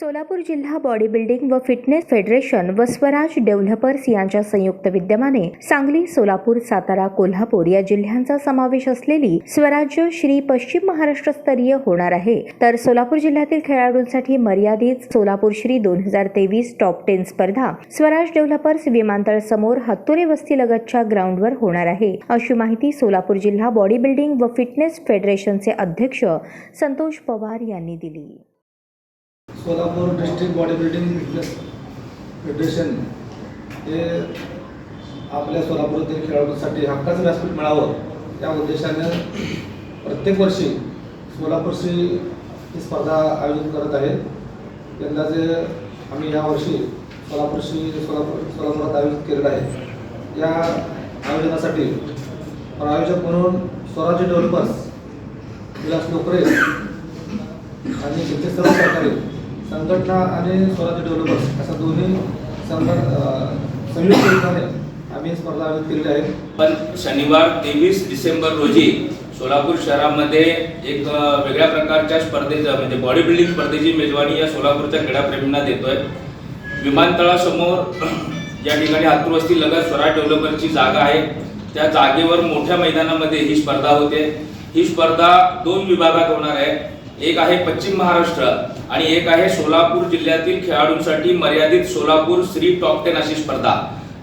सोलापूर जिल्हा body building व fitness federation व स्वराज डेव्हलपर्स यांच्या संयुक्त विद्यमाने सांगली सोलापूर सातारा कोल्हापूर या जिल्ह्यांचा समावेश असलेली स्वराज्य श्री पश्चिम महाराष्ट्र स्तरीय होणार आहे. तर सोलापूर जिल्ह्यातील खेळाडूंसाठी मर्यादित सोलापूर श्री दोन हजार तेवीस टॉप टेन स्पर्धा स्वराज डेव्हलपर्स विमानतळ समोर हत्तुरे वस्ती लगतच्या ग्राउंडवर होणार आहे. अशी माहिती सोलापूर जिल्हा बॉडी बिल्डिंग व फिटनेस फेडरेशनचे अध्यक्ष संतोष पवार यांनी दिली. Solapur district body building fitness federation हे आपल्या सोलापूरातील खेळाडूंसाठी हक्काचं व्यासपीठ मिळावं या उद्देशाने प्रत्येक वर्षी सोलापूरशी ही स्पर्धा आयोजित करत आहे. यंदाचे आम्ही यावर्षी सोलापूरशी सोलापूर सोलापुरात आयोजित केलेलं आहे. या आयोजनासाठी प्रायोजक म्हणून स्वराज्य डेव्हलपर्स विलास लोकरे आणि जिथे सर्व सरकारी संघटना आणि स्वराज्य डेव्हलपर्स अशा दोन्ही संयुक्त रूपाने आम्ही स्पर्धा आयोजित केलेली आहे. पण शनिवार तेवीस डिसेंबर रोजी सोलापूर शहरामध्ये एक वेगळ्या प्रकारच्या स्पर्धेचं म्हणजे बॉडी बिल्डिंग स्पर्धेची मेजवानी या सोलापूरच्या क्रीडाप्रेमींना देतोय. विमानतळासमोर या ठिकाणी हातूरवस्ती लगत स्वराज डेव्हलपरची जागा आहे. त्या जागेवर मोठ्या मैदानामध्ये ही स्पर्धा होते. ही स्पर्धा दोन विभागात होणार आहे. एक आहे पश्चिम महाराष्ट्र आणि एक आहे सोलापूर जिल्ह्यातील खेळाडूंसाठी मर्यादित सोलापूर श्री टॉप टेन अशी स्पर्धा.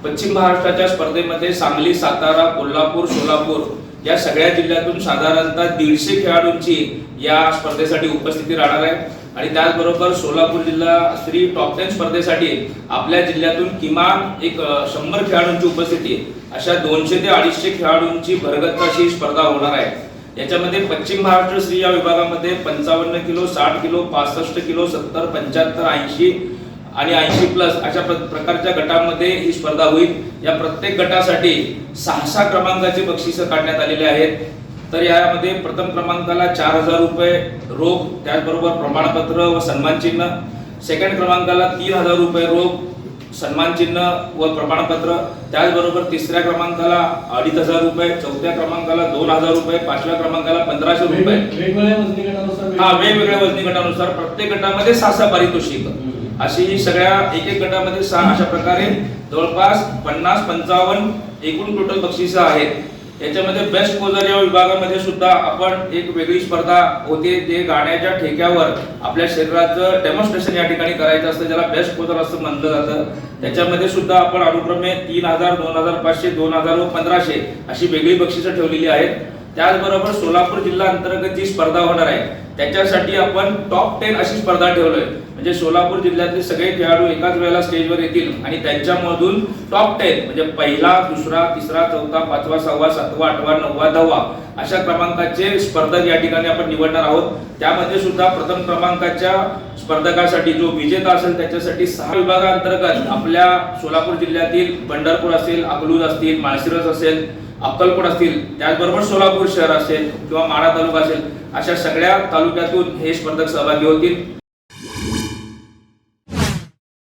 पश्चिम महाराष्ट्राच्या स्पर्धेमध्ये सांगली सातारा कोल्हापूर सोलापूर या सगळ्या जिल्ह्यातून साधारणतः दीडशे खेळाडूंची या स्पर्धेसाठी उपस्थिती राहणार आहे. आणि त्याचबरोबर सोलापूर जिल्हा श्री टॉप टेन स्पर्धेसाठी आपल्या जिल्ह्यातून किमान एक शंभर खेळाडूंची उपस्थिती अशा दोनशे ते अडीचशे खेळाडूंची भरगत अशी स्पर्धा होणार आहे. याच्यामध्ये पश्चिम महाराष्ट्र श्री या विभागामध्ये पंचावन्न किलो साठ किलो पासष्ट किलो सत्तर पंच्याहत्तर ऐंशी आणि ऐंशी प्लस अशा प्र- प्रकारच्या गटामध्ये ही स्पर्धा होईल. या प्रत्येक गटासाठी सहा सहा क्रमांकाची बक्षिसं काढण्यात आलेली आहेत. तर यामध्ये प्रथम क्रमांकाला चार हजार रुपये रोख त्याचबरोबर प्रमाणपत्र व सन्मानचिन्ह. सेकंड क्रमांकाला तीन हजार रुपये रोख सन्मान चिन्ह व प्रमाणपत्र त्याचबरोबर तिसऱ्या क्रमांकाला अडीच हजार रुपये चौथ्या क्रमांकाला दोन हजार रुपये पाचव्या क्रमांकाला पंधराशे रुपये. हा वेगवेगळ्या वजनी गटानुसार प्रत्येक गटामध्ये सहा सहा पारितोषिक अशी ही सगळ्या एक एक गटामध्ये सहा अशा प्रकारे जवळपास पन्नास पंचावन्न एकूण टोटल बक्षिसं आहेत. याच्यामध्ये बेस्ट पोजर या विभागामध्ये सुद्धा आपण एक वेगळी स्पर्धा होते जे गाण्याच्या ठेक्यावर आपल्या शरीराचं डेमॉन्स्ट्रेशन या ठिकाणी करायचं असतं ज्याला बेस्ट पोजर असं म्हणलं जातं. त्याच्यामध्ये सुद्धा आपण अनुक्रमे तीन हजार दोन हजार पाचशे दोन हजार व पंधराशे अशी वेगळी बक्षिसं ठेवलेली आहेत. त्याचबरोबर सोलापूर जिल्हा अंतर्गत जी स्पर्धा होणार आहे त्याच्यासाठी आपण टॉप टेन अशी स्पर्धा ठेवलोय. म्हणजे सोलापूर जिल्ह्यातले सगळे खेळाडू एकाच वेळेला स्टेजवर येतील आणि त्यांच्यामधून टॉप टेन म्हणजे पहिला दुसरा तिसरा चौथा पाचवा सहावा सातवा आठवा नववा दहावा अशा क्रमांकाचे स्पर्धक या ठिकाणी आपण निवडणार आहोत. त्यामध्ये सुद्धा प्रथम क्रमांकाच्या स्पर्धकासाठी जो विजेता असेल त्याच्यासाठी सहा विभागांतर्गत आपल्या सोलापूर जिल्ह्यातील पंढरपूर असेल अकलूज असतील माळशिरस असेल अक्कलकोट असतील त्याचबरोबर सोलापूर शहर असेल किंवा माढा तालुका असेल अशा सगळ्या तालुक्यातून हे स्पर्धक सहभागी होतील.